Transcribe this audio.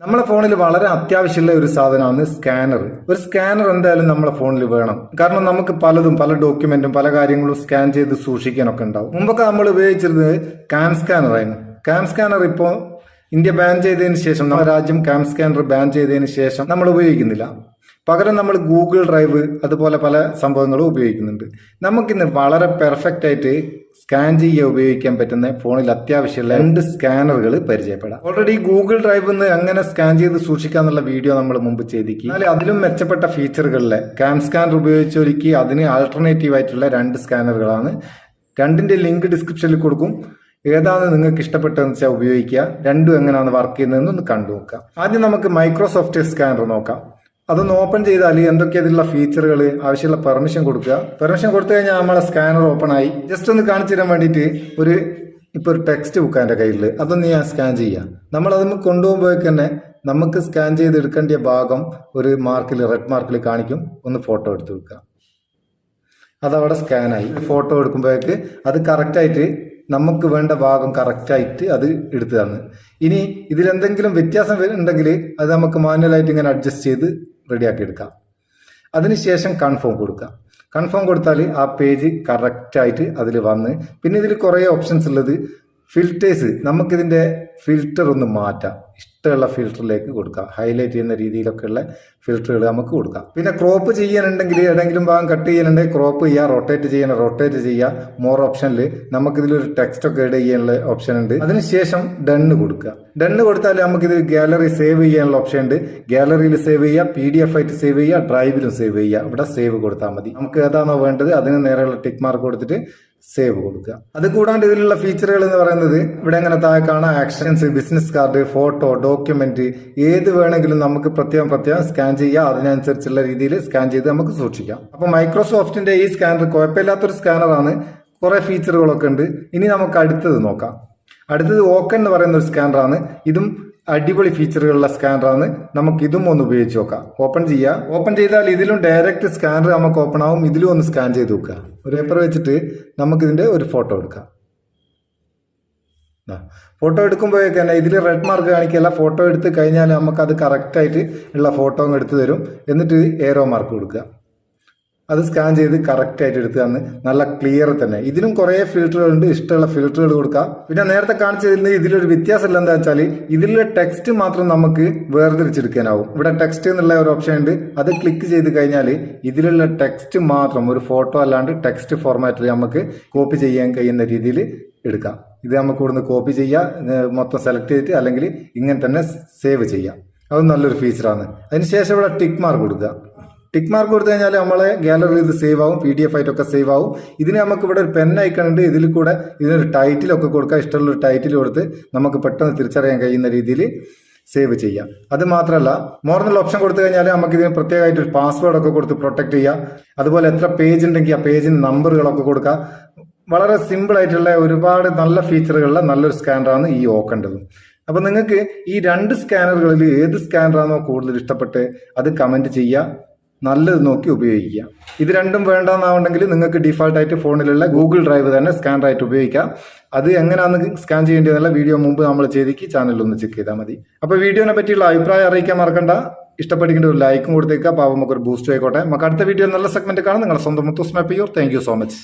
നമ്മളെ ഫോണിൽ വളരെ അത്യാവശ്യമുള്ള ഒരു സാധനമാണ് സ്കാനർ. ഒരു സ്കാനർ എന്തായാലും നമ്മളെ ഫോണിൽ വേണം. കാരണം നമുക്ക് പലതും പല ഡോക്യുമെന്റും പല കാര്യങ്ങളും സ്കാൻ ചെയ്ത് സൂക്ഷിക്കാനൊക്കെ ഉണ്ടാവും. മുമ്പൊക്കെ നമ്മൾ ഉപയോഗിച്ചിരുന്നത് കാം സ്കാനർ ആയിരുന്നു. കാം സ്കാനർ ഇപ്പോൾ ഇന്ത്യ ബാൻ ചെയ്തതിന് ശേഷം നമ്മുടെ രാജ്യം കാം സ്കാനർ ബാൻ ചെയ്തതിന് ശേഷം നമ്മൾ ഉപയോഗിക്കുന്നില്ല. പകരം നമ്മൾ ഗൂഗിൾ ഡ്രൈവ് അതുപോലെ പല സംഭവങ്ങളും ഉപയോഗിക്കുന്നുണ്ട്. നമുക്കിന്ന് വളരെ പെർഫെക്റ്റ് ആയിട്ട് സ്കാൻ ചെയ്യുക ഉപയോഗിക്കാൻ പറ്റുന്ന ഫോണിൽ അത്യാവശ്യമുള്ള രണ്ട് സ്കാനറുകൾ പരിചയപ്പെടാം. ഓൾറെഡി ഗൂഗിൾ ഡ്രൈവ് നിന്ന് എങ്ങനെ സ്കാൻ ചെയ്ത് സൂക്ഷിക്കാന്നുള്ള വീഡിയോ നമ്മൾ മുമ്പ് ചെയ്തിരിക്കും. എന്നാൽ അതിലും മെച്ചപ്പെട്ട ഫീച്ചറുകളിലെ കാം സ്കാനർ ഉപയോഗിച്ചൊരുക്കി അതിന് ആൾട്ടർനേറ്റീവ് ആയിട്ടുള്ള രണ്ട് സ്കാനറുകളാണ് രണ്ടിന്റെ ലിങ്ക് ഡിസ്ക്രിപ്ഷനിൽ കൊടുക്കും. ഏതാണ് നിങ്ങൾക്ക് ഇഷ്ടപ്പെട്ടതെന്ന് വെച്ചാൽ ഉപയോഗിക്കുക. രണ്ടും എങ്ങനെയാണ് വർക്ക് ചെയ്യുന്നതെന്ന് ഒന്ന് കണ്ടു നോക്കാം ആദ്യം നമുക്ക് മൈക്രോസോഫ്റ്റ് സ്കാനർ നോക്കാം. അതൊന്ന് ഓപ്പൺ ചെയ്താൽ എന്തൊക്കെ അതിലുള്ള ഫീച്ചറുകൾ ആവശ്യമുള്ള പെർമിഷൻ കൊടുക്കുക. പെർമിഷൻ കൊടുത്തു കഴിഞ്ഞാൽ നമ്മളെ സ്കാനർ ഓപ്പൺ ആയി. ജസ്റ്റ് ഒന്ന് കാണിച്ചു തരാൻ വേണ്ടിയിട്ട് ഒരു ഇപ്പോൾ ഒരു ടെക്സ്റ്റ് ബുക്ക് എന്റെ കയ്യിൽ അതൊന്ന് ഞാൻ സ്കാൻ ചെയ്യാം. നമ്മൾ അതൊന്ന് കൊണ്ടുപോകുമ്പോഴേക്ക് തന്നെ നമുക്ക് സ്കാൻ ചെയ്ത് എടുക്കേണ്ട ഭാഗം ഒരു മാർക്കിൽ റെഡ് മാർക്കിൽ കാണിക്കും. ഒന്ന് ഫോട്ടോ എടുത്ത് വെക്കുക. അതവിടെ സ്കാനായി ഫോട്ടോ എടുക്കുമ്പോഴേക്ക് അത് കറക്റ്റായിട്ട് നമുക്ക് വേണ്ട ഭാഗം കറക്റ്റായിട്ട് അത് എടുത്തു തന്ന് ഇനി ഇതിലെന്തെങ്കിലും വ്യത്യാസം ഉണ്ടെങ്കിൽ അത് നമുക്ക് മാനുവലായിട്ട് ഇങ്ങനെ അഡ്ജസ്റ്റ് ചെയ്ത് റെഡിയാക്കി എടുക്കാം അതിനുശേഷം കൺഫേം കൊടുക്കുക കൺഫേം കൊടുത്താൽ ആ പേജ് കറക്റ്റായിട്ട് അതിൽ വന്ന് പിന്നെ ഇതിൽ കുറേ ഓപ്ഷൻസ് ഉള്ളത്. ഫിൽറ്റേഴ്സ് നമുക്കിതിന്റെ ഫിൽറ്റർ ഒന്ന് മാറ്റാം. ഇഷ്ടമുള്ള ഫിൽറ്ററിലേക്ക് കൊടുക്കാം. ഹൈലൈറ്റ് ചെയ്യുന്ന രീതിയിലൊക്കെ ഉള്ള ഫിൽറ്ററുകൾ നമുക്ക് കൊടുക്കാം. പിന്നെ ക്രോപ്പ് ചെയ്യാനുണ്ടെങ്കിൽ ഏതെങ്കിലും ഭാഗം കട്ട് ചെയ്യാനുണ്ടെങ്കിൽ ക്രോപ്പ് ചെയ്യുക റൊട്ടേറ്റ് ചെയ്യണം റൊട്ടേറ്റ് ചെയ്യുക. മോർ ഓപ്ഷനിൽ നമുക്കിതിലൊരു ടെക്സ്റ്റ് ഒക്കെ ഇഡ് ചെയ്യാനുള്ള ഓപ്ഷൻ ഉണ്ട്. അതിനുശേഷം ഡണ്ണ് കൊടുക്കുക. ഡണ്ണ് കൊടുത്താൽ നമുക്കിത് ഗാലറി സേവ് ചെയ്യാനുള്ള ഓപ്ഷൻ ഉണ്ട്. ഗാലറിയിൽ സേവ് ചെയ്യുക പി ഡി എഫ് ആയിട്ട് സേവ് ചെയ്യുക ഡ്രൈവിലും സേവ് ചെയ്യുക. ഇവിടെ സേവ് കൊടുത്താൽ മതി. നമുക്ക് ഏതാണോ വേണ്ടത് അതിന് നേരെയുള്ള ടിക്ക് മാർക്ക് കൊടുത്തിട്ട് സേവ് കൊടുക്കുക. അത് കൂടാണ്ട് ഇതിലുള്ള ഫീച്ചറുകൾ എന്ന് പറയുന്നത് ഇവിടെ എങ്ങനെ താഴെ കാണാം. Actions business card photo document ഏത് വേണമെങ്കിലും നമുക്ക് പ്രത്യേകം പ്രത്യേകം സ്കാൻ ചെയ്യാം. അതിനനുസരിച്ചുള്ള രീതിയിൽ സ്കാൻ ചെയ്ത് നമുക്ക് സൂക്ഷിക്കാം. അപ്പൊ മൈക്രോസോഫ്റ്റിന്റെ ഈ സ്കാനർ കുഴപ്പമില്ലാത്തൊരു സ്കാനറാണ് കുറെ ഫീച്ചറുകളൊക്കെ ഉണ്ട്. ഇനി നമുക്ക് അടുത്തത് നോക്കാം. അടുത്തത് ഓക്കൻ എന്ന് പറയുന്ന ഒരു സ്കാനറാണ് ഇതും അടിപൊളി ഫീച്ചറുകളുള്ള സ്കാനറാണ് നമുക്ക് ഇതും ഒന്ന് ഉപയോഗിച്ച് നോക്കാം. ഓപ്പൺ ചെയ്യുക ഓപ്പൺ ചെയ്താൽ ഇതിലും ഡയറക്റ്റ് സ്കാനർ നമുക്ക് ഓപ്പൺ ആവും. ഇതിലും ഒന്ന് സ്കാൻ ചെയ്ത് നോക്കുക ഒരു പേപ്പർ വെച്ചിട്ട് നമുക്കിതിന്റെ ഒരു ഫോട്ടോ എടുക്കാം. ഫോട്ടോ എടുക്കുമ്പോഴേക്ക് തന്നെ ഇതിൽ റെഡ് മാർക്ക് കാണിക്കല്ല ഫോട്ടോ എടുത്ത് കഴിഞ്ഞാൽ നമുക്ക് അത് കറക്റ്റായിട്ട് ഉള്ള ഫോട്ടോ എടുത്ത് തരും. എന്നിട്ട് ഏറോ മാർക്ക് കൊടുക്കുക. അത് സ്കാൻ ചെയ്ത് കറക്റ്റായിട്ട് എടുത്ത് തന്ന് നല്ല ക്ലിയർ തന്നെ. ഇതിലും കുറേ ഫിൽറ്ററുകളുണ്ട് ഇഷ്ടമുള്ള ഫിൽറ്ററുകൾ കൊടുക്കുക. പിന്നെ നേരത്തെ കാണിച്ചതിൽ ഇതിലൊരു വ്യത്യാസം എന്താ വെച്ചാൽ ഇതിലെ ടെക്സ്റ്റ് മാത്രം നമുക്ക് വേർതിരിച്ചെടുക്കാനാവും. ഇവിടെ ടെക്സ്റ്റ് എന്നുള്ള ഒരു ഓപ്ഷൻ ഉണ്ട്. അത് ക്ലിക്ക് ചെയ്ത് കഴിഞ്ഞാൽ ഇതിലുള്ള ടെക്സ്റ്റ് മാത്രം ഒരു ഫോട്ടോ അല്ലാണ്ട് ടെക്സ്റ്റ് ഫോർമാറ്റിൽ നമുക്ക് കോപ്പി ചെയ്യാൻ കഴിയുന്ന രീതിയിൽ എടുക്കാം. ഇത് നമുക്ക് ഇവിടുന്ന് കോപ്പി ചെയ്യാം. മൊത്തം സെലക്ട് ചെയ്തിട്ട് അല്ലെങ്കിൽ ഇങ്ങനെ തന്നെ സേവ് ചെയ്യാം. അത് നല്ലൊരു ഫീച്ചറാണ് അതിനുശേഷം ഇവിടെ ടിക്ക് മാർക്ക് കൊടുക്കുക. ടിക്ക് മാർക്ക് കൊടുത്തു കഴിഞ്ഞാൽ നമ്മളെ ഗാലറിയിൽ ഇത് സേവ് ആവും. പി ഡി എഫ് ആയിട്ടൊക്കെ സേവ് ആവും. ഇതിന് നമുക്ക് ഇവിടെ ഒരു പെൻ ഐക്കൺ ഉണ്ട്. ഇതിൽ കൂടെ ഇതിനൊരു ടൈറ്റിലൊക്കെ കൊടുക്കുക. ഇഷ്ടമുള്ള ഒരു ടൈറ്റിൽ കൊടുത്ത് നമുക്ക് പെട്ടെന്ന് തിരിച്ചറിയാൻ കഴിയുന്ന രീതിയിൽ സേവ് ചെയ്യാം. അത് മാത്രമല്ല മോർണൽ ഓപ്ഷൻ കൊടുത്തു കഴിഞ്ഞാൽ നമുക്ക് ഇതിന് പ്രത്യേകമായിട്ട് ഒരു പാസ്വേഡ് ഒക്കെ കൊടുത്ത് പ്രൊട്ടക്ട് ചെയ്യാം. അതുപോലെ എത്ര പേജ് ഉണ്ടെങ്കിൽ ആ പേജിന് നമ്പറുകളൊക്കെ കൊടുക്കാം. വളരെ സിമ്പിൾ ആയിട്ടുള്ള ഒരുപാട് നല്ല ഫീച്ചറുകളുള്ള നല്ലൊരു സ്കാനറാണ് ഈ ഓക്കേണ്ടത്. അപ്പൊ നിങ്ങൾക്ക് ഈ രണ്ട് സ്കാനറുകളിൽ ഏത് സ്കാനറാണോ കൂടുതൽ ഇഷ്ടപ്പെട്ട് അത് കമന്റ് ചെയ്യുക നല്ലത് നോക്കി ഉപയോഗിക്കുക. ഇത് രണ്ടും വേണ്ടെന്നാവുണ്ടെങ്കിൽ നിങ്ങൾക്ക് ഡിഫാൾട്ട് ആയിട്ട് ഫോണിലുള്ള ഗൂഗിൾ ഡ്രൈവ് തന്നെ സ്കാനറായിട്ട് ഉപയോഗിക്കാം. അത് എങ്ങനെയാണ് സ്കാൻ ചെയ്യേണ്ടതെന്നുള്ള വീഡിയോ മുമ്പ് നമ്മൾ ചെയ്തിക്ക് ചാനലിൽ ഒന്ന് ചെക്ക് ചെയ്താൽ മതി. അപ്പോൾ വീഡിയോനെ പറ്റിയുള്ള അഭിപ്രായം അറിയിക്കാൻ മറക്കണ്ട. ഇഷ്ടപ്പെട്ടിട്ട് ഒരു ലൈക്കും കൊടുത്തേക്കുക പാവം നമുക്ക് ഒരു ബൂസ്റ്റ് ആയിക്കോട്ടെ. നമുക്ക് അടുത്ത വീഡിയോ നല്ല സെഗ്മെന്റ് കാണാം. നിങ്ങളുടെ സ്വന്തം മുത്തൂസ് മാപ്പ് ചെയ്യൂർ താങ്ക് സോ മച്ച്